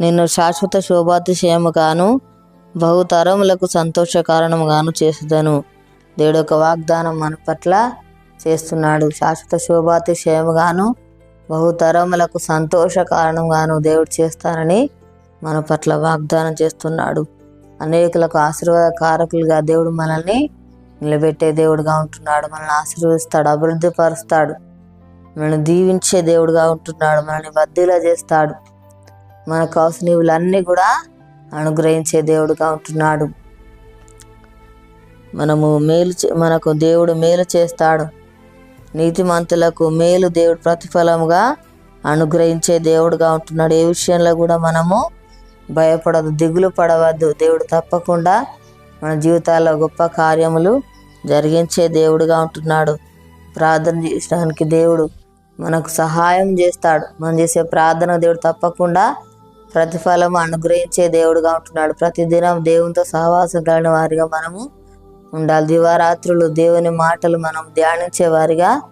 నిన్ను శాశ్వత శోభాతిశయముగాను బహుతరములకు సంతోష కారణముగాను చేసేదను. దేవుడు ఒక వాగ్దానం మన పట్ల చేస్తున్నాడు. శాశ్వత శోభాతిశయముగాను బహుతరములకు సంతోష కారణంగాను దేవుడు చేస్తానని మన పట్ల వాగ్దానం చేస్తున్నాడు. అనేకులకు ఆశీర్వాద కారకులుగా దేవుడు మనల్ని నిలబెట్టే దేవుడుగా ఉంటున్నాడు. మనల్ని ఆశీర్వదిస్తాడు అభివృద్ధి పరుస్తాడు మనల్ని దీవించే దేవుడుగా ఉంటున్నాడు. మనల్ని బద్దీలా చేస్తాడు. మనకు అవసరములన్నీ కూడా అనుగ్రహించే దేవుడుగా ఉంటున్నాడు. మనము మేలు చే- మనకు దేవుడు మేలు చేస్తాడు. నీతిమంతులకు మేలు దేవుడు ప్రతిఫలముగా అనుగ్రహించే దేవుడుగా ఉంటున్నాడు. ఏ విషయంలో కూడా మనము భయపడదు దిగులు పడవద్దు. దేవుడు తప్పకుండా మన జీవితాల్లో గొప్ప కార్యములు జరిగించే దేవుడుగా ఉంటున్నాడు. ప్రార్థన చేయడానికి దేవుడు మనకు సహాయం చేస్తాడు. మనం చేసే ప్రార్థన దేవుడు తప్పకుండా ప్రతిఫలం అనుగ్రహించే దేవుడుగా ఉంటున్నాడు. ప్రతిదినం దేవునితో సహవాసం కలిగిన వారిగా మనము ఉండాలి. దివారాత్రులు దేవుని మాటలు మనం ధ్యానించే వారిగా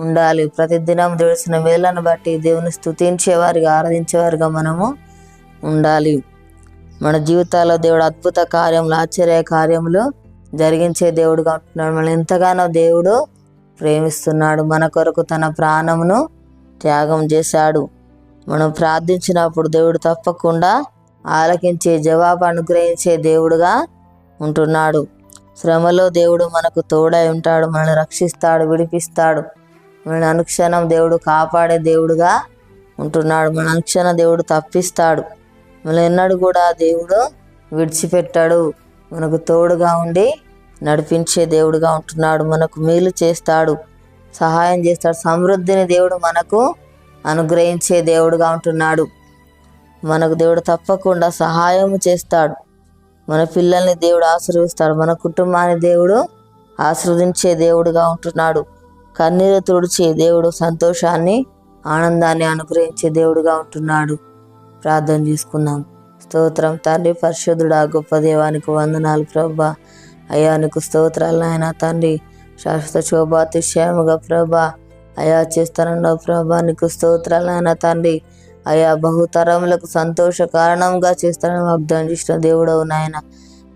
ఉండాలి. ప్రతిదినం తెలిసిన వేళ్ళను బట్టి దేవుని స్థుతించే వారిగా ఆరాధించే వారిగా మనము ఉండాలి. మన జీవితాల్లో దేవుడు అద్భుత కార్యములు ఆశ్చర్య కార్యములు జరిగించే దేవుడుగా ఉంటున్నాడు. మనం ఎంతగానో దేవుడు ప్రేమిస్తున్నాడు. మన కొరకు తన ప్రాణమును త్యాగం చేశాడు. మనం ప్రార్థించినప్పుడు దేవుడు తప్పకుండా ఆలకించే జవాబు అనుగ్రహించే దేవుడుగా ఉంటున్నాడు. శ్రమలో దేవుడు మనకు తోడై ఉంటాడు మనల్ని రక్షిస్తాడు విడిపిస్తాడు. మనల్ని అనుక్షణం దేవుడు కాపాడే దేవుడుగా ఉంటున్నాడు. మన అనుక్షణ దేవుడు తప్పిస్తాడు. మన ఎన్నడూ కూడా దేవుడు విడిచిపెట్టాడు. మనకు తోడుగా ఉండి నడిపించే దేవుడుగా ఉంటున్నాడు. మనకు మేలు చేస్తాడు. సహాయం చేస్తాడు. సమృద్ధిని దేవుడు మనకు అనుగ్రహించే దేవుడుగా ఉంటున్నాడు. మనకు దేవుడు తప్పకుండా సహాయం చేస్తాడు. మన పిల్లల్ని దేవుడు ఆశీర్వదిస్తాడు. మన కుటుంబాన్ని దేవుడు ఆశీర్వదించే దేవుడుగా ఉంటున్నాడు. కన్నీరు తుడిచే దేవుడు సంతోషాన్ని ఆనందాన్ని అనుగ్రహించే దేవుడుగా ఉంటున్నాడు. ప్రార్థన చేసుకుందాం. స్తోత్రం తండ్రి పరిశుద్ధుడా గొప్ప దేవానికి వందనాలు ప్రభా. అయ్యానికి స్తోత్రాలు నాయన తండ్రి. శాశ్వత శోభాతిశయముగా ప్రభా. అయా చేస్తానన్నావు ప్రభా నీకు స్తోత్రాలు నాయన తండ్రి. అయా బహుతరములకు సంతోష కారణంగా చేస్తానని వాగ్దానం చేసిన దేవుడవు నాయన.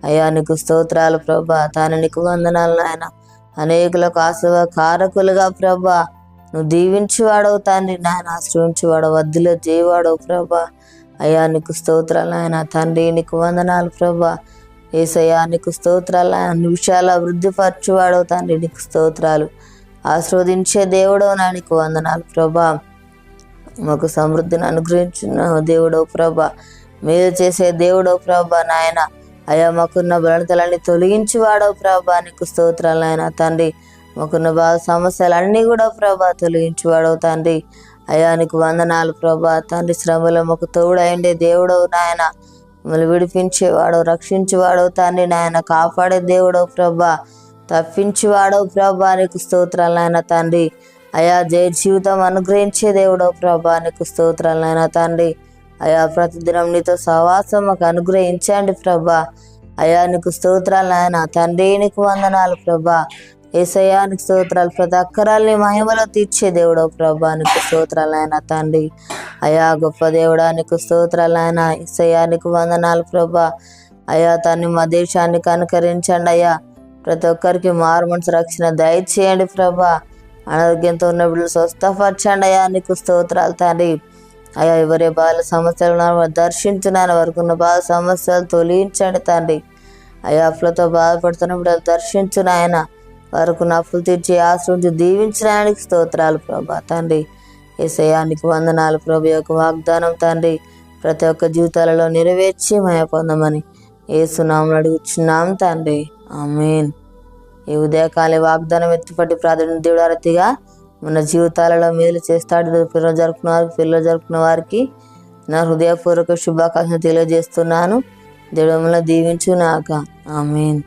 అయ్యా నీకు స్తోత్రాలు ప్రభా తాను నీకు వందనాలు నాయన. అనేకులకు ఆశవ కారకులుగా ప్రభా నువ్వు దీవించేవాడవు తండ్రి నాయన ఆశ్రయించేవాడవు వద్దులో చేయవాడవు ప్రభా. అయ్యా నీకు స్తోత్రాలు ఆయన తండ్రి నీకు వందనాలు ప్రభా. ఏసయ్యా నీకు స్తోత్రాలు ఆయన అన్ని వృద్ధిపరచువాడవు తండ్రి నీకు స్తోత్రాలు. ఆస్వాదించే దేవుడవు నానికి వందనాలు ప్రభా. మాకు సమృద్ధిని అనుగ్రహించిన దేవుడవు ప్రభా. మీరు చేసే దేవుడవు ప్రభా నాయన. అయ్యా మాకున్న బలతలన్నీ తొలగించి వాడవు ప్రభా. నీకు స్తోత్రాలు నాయన. తండ్రి మాకున్న బాధ సమస్యలన్నీ కూడా ప్రభా తొలగించి వాడవు తండ్రి. అయ్యా నీకు వందనాలు ప్రభా. తండ్రి శ్రమలో మాకు తోడైండే దేవుడవు నాయన. మమ్మల్ని విడిపించేవాడవు రక్షించేవాడవు తండ్రి నాయన. కాపాడే దేవుడవు ప్రభా. తప్పించేవాడవు ప్రభా నీకు తండ్రి. అయా జయ జీవితం అనుగ్రహించే దేవుడో ప్రభా నీకు స్తోత్రాలు తండ్రి. అయా ప్రతిదినం నీతో సహవాసం మాకు అనుగ్రహించండి ప్రభా. అయా నీకు స్తోత్రాలు నాయన తండ్రి నీకు వందనాలు ప్రభా. ఏసయ్యా నీకు స్తోత్రాలు ప్రతి అక్కరాల్ని మహిమలో తీర్చే దేవుడో ప్రభా నీకు స్తోత్రాలు ఆయన తండ్రి. అయా గొప్ప దేవుడా నీకు స్తోత్రాలు ఏసయ్యా నీకు వందనాలు ప్రభా. అయా తన్ని మా దేశాన్ని అనుకరించండి అయ్యా. ప్రతి ఒక్కరికి మారు మనసు రక్షణ దయచేయండి ప్రభా. అనారోగ్యంతో ఉన్న బిడ్డలు స్వస్థపరచండి అయ్యా. నీకు స్తోత్రాలు తండ్రి. అయ్యా ఎవరే బాల సమస్యలు ఉన్నారో దర్శించున్నాను. వరకు ఉన్న బాల సమస్యలు తొలగించండి తండ్రి. అయ్యా అప్పులతో బాధపడుతున్న బిడ్డలు దర్శించు ఆయన. వరకు నప్పులు తీర్చి ఆశ్రయించి దీవించడానికి స్తోత్రాలు ప్రభా తండ్రి. ఏసయానికి వందనాలు ప్రభు. యొక్క వాగ్దానం తండ్రి. ప్రతి ఒక్క జీవితాలలో నెరవేర్చి మయ పొందమని ఏసునామలు అడుగుచున్నాం తండ్రి. ఆమెన్. ఈ ఉదయకాల వాగ్దానం ఎత్తిపట్టి ప్రార్థన దేవుడు అరతిగా మన జీవితాలలో మేలు చేస్తాడు. పిల్లలు జరుపుకున్న వారికి పిల్లలు జరుపుకున్న వారికి నా హృదయపూర్వక శుభాకాంక్షలు తెలియజేస్తున్నాను. దేవుడు మిమ్మల్ని దీవించు నాక ఆమెన్.